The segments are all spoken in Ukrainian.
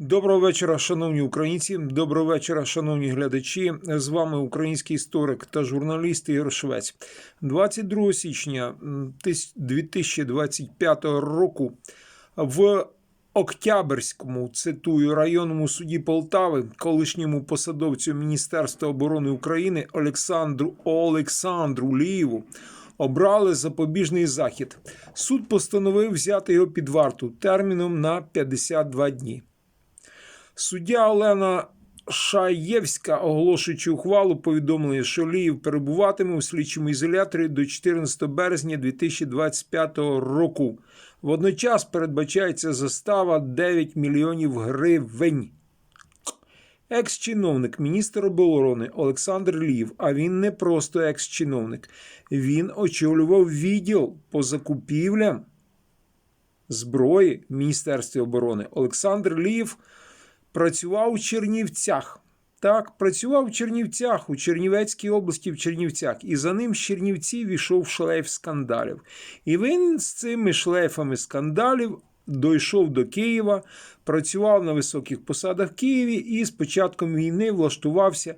Доброго вечора, шановні українці. Доброго вечора, шановні глядачі. З вами український історик та журналіст Ігор Швець. 22 січня м, тис- 2025 року в Октябрьському, цитую, районному суді Полтави, колишньому посадовцю Міністерства оборони України Олександру Олександру Лієву обрали запобіжний захід. Суд постановив взяти його під варту терміном на 52 дні. Суддя Олена Шаєвська, оголошуючи ухвалу, повідомила, що Ліїв перебуватиме у слідчому ізоляторі до 14 березня 2025 року. Водночас передбачається застава 9 мільйонів гривень. Екс-чиновник, міністр оборони Олександр Лів, а він не просто екс-чиновник, він очолював відділ по закупівлям зброї в Міністерстві оборони. Олександр Лів працював у Чернівцях. Так, працював у Чернівцях, у Чернівецькій області в Чернівцях, і за ним з Чернівців ішов шлейф скандалів. І він з цими шлейфами скандалів дійшов до Києва, працював на високих посадах в Києві і з початком війни влаштувався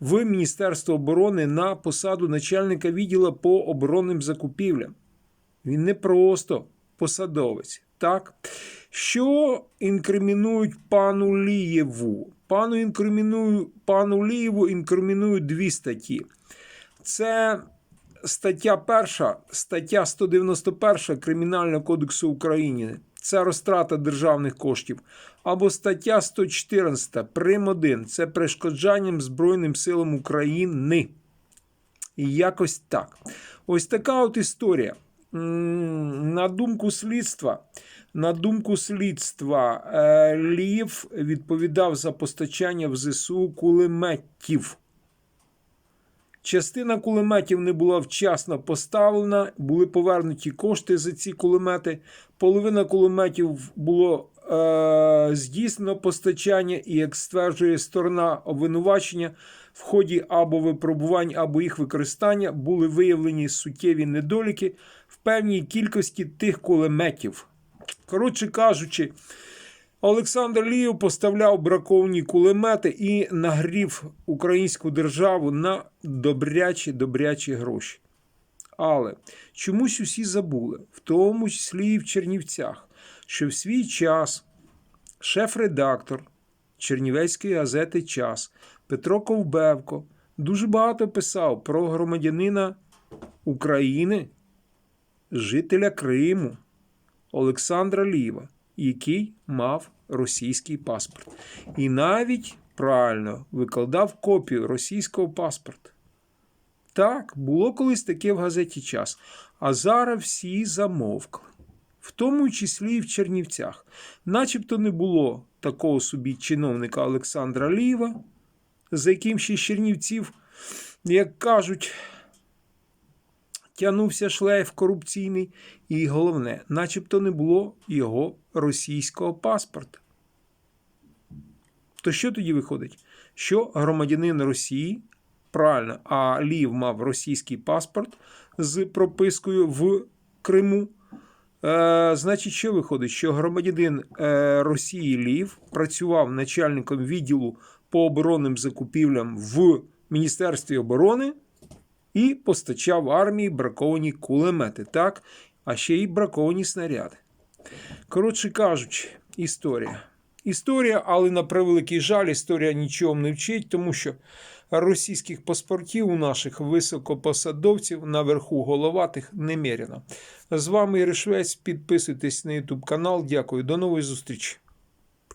в Міністерство оборони на посаду начальника відділу по оборонним закупівлям. Він не просто посадовець. Так? Що інкримінують пану Лієву? Пану інкриміную, пану Лієву інкримінують дві статті. Це стаття перша, стаття 191 Кримінального кодексу України. Це розтрата державних коштів. Або стаття 114 Прим 1. Це перешкоджанням Збройним силам України. І якось так. Ось така от історія. На думку слідства, на думку слідства, е, Лів відповідав за постачання в ЗСУ кулеметів. Частина кулеметів не була вчасно поставлена, були повернуті кошти за ці кулемети. Половина кулеметів було е, здійснено постачання, і, як стверджує сторона обвинувачення, в ході або випробувань, або їх використання були виявлені суттєві недоліки в певній кількості тих кулеметів. Коротше кажучи, Олександр Лієв поставляв браковані кулемети і нагрів українську державу на добрячі добрячі гроші. Але чомусь усі забули, в тому числі і в Чернівцях, що в свій час шеф-редактор Чернівецької газети Час Петро Ковбевко дуже багато писав про громадянина України, жителя Криму Олександра Ліва, який мав російський паспорт. І навіть правильно викладав копію російського паспорта. Так, було колись таке в газеті час. А зараз всі замовкли, в тому числі і в Чернівцях. Начебто не було такого собі чиновника Олександра Ліва, за яким ще Чернівців, як кажуть, тягнувся шлейф корупційний, і головне, начебто не було його російського паспорта. То що тоді виходить? Що громадянин Росії, правильно, а Лів мав російський паспорт з пропискою в Криму. Е, значить, що виходить? Що громадянин е, Росії Лів працював начальником відділу по оборонним закупівлям в Міністерстві оборони і постачав армії браковані кулемети, так? а ще й браковані снаряди. Коротше кажучи, історія. Історія, але на превеликий жаль, історія нічого не вчить, тому що російських паспортів у наших високопосадовців наверху головатих немерено. З вами Іришвець. Підписуйтесь на YouTube канал. Дякую. До нової зустрічі.